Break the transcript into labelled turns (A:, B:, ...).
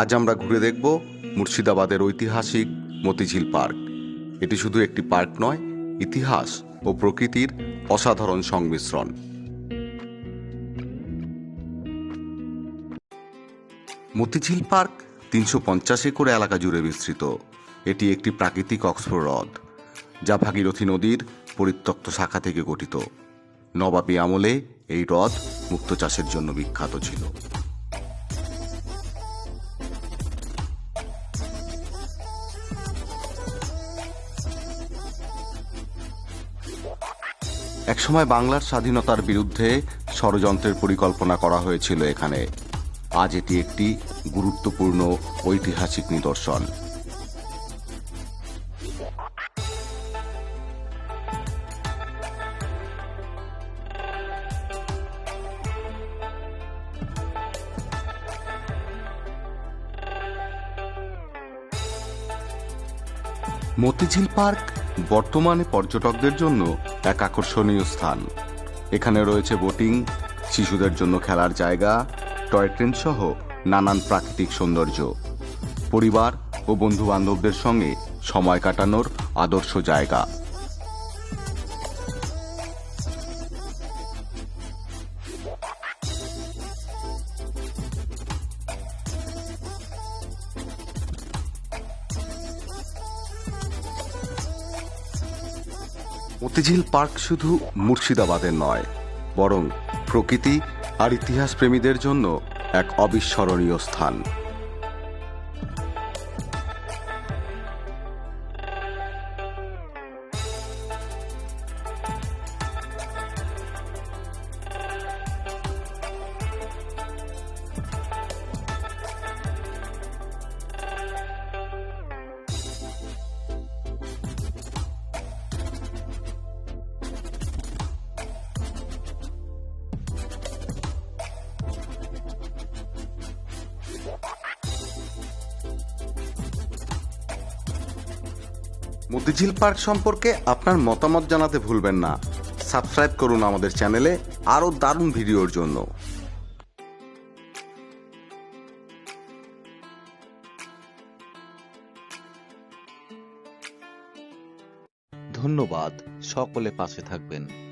A: আজ আমরা ঘুরে দেখব মুর্শিদাবাদের ঐতিহাসিক মতিঝিল পার্ক। এটি শুধু একটি পার্ক নয়, ইতিহাস ও প্রকৃতির অসাধারণ সংমিশ্রণ। মতিঝিল পার্ক তিনশো পঞ্চাশ একর এলাকা জুড়ে বিস্তৃত। এটি একটি প্রাকৃতিক অক্সফোর হ্রদ, যা ভাগীরথী নদীর পরিত্যক্ত শাখা থেকে গঠিত। নবাবী আমলে এই হ্রদ মুক্ত চাষের জন্য বিখ্যাত ছিল। একসময় বাংলার স্বাধীনতার বিরুদ্ধে ষড়যন্ত্রের পরিকল্পনা করা হয়েছিল এখানে। আজ এটি একটি গুরুত্বপূর্ণ ঐতিহাসিক নিদর্শন। মতিঝিল পার্ক বর্তমানে পর্যটকদের জন্য এক আকর্ষণীয় স্থান। এখানে রয়েছে বোটিং, শিশুদের জন্য খেলার জায়গা, টয় ট্রেন সহ নানান প্রাকৃতিক সৌন্দর্য। পরিবার ও বন্ধু বান্ধবদের সঙ্গে সময় কাটানোর আদর্শ জায়গা। মতিঝিল পার্ক শুধু মুর্শিদাবাদের নয় বরং প্রকৃতি আর ইতিহাস প্রেমীদের জন্য এক অবিস্মরণীয় স্থান। মতিঝিল পার্ক সম্পর্কে আপনার মতামত জানাতে ভুলবেন না। সাবস্ক্রাইব করুন আমাদের চ্যানেলে আরও দারুণ ভিডিওর জন্য।
B: ধন্যবাদ, সকলে পাশে থাকবেন।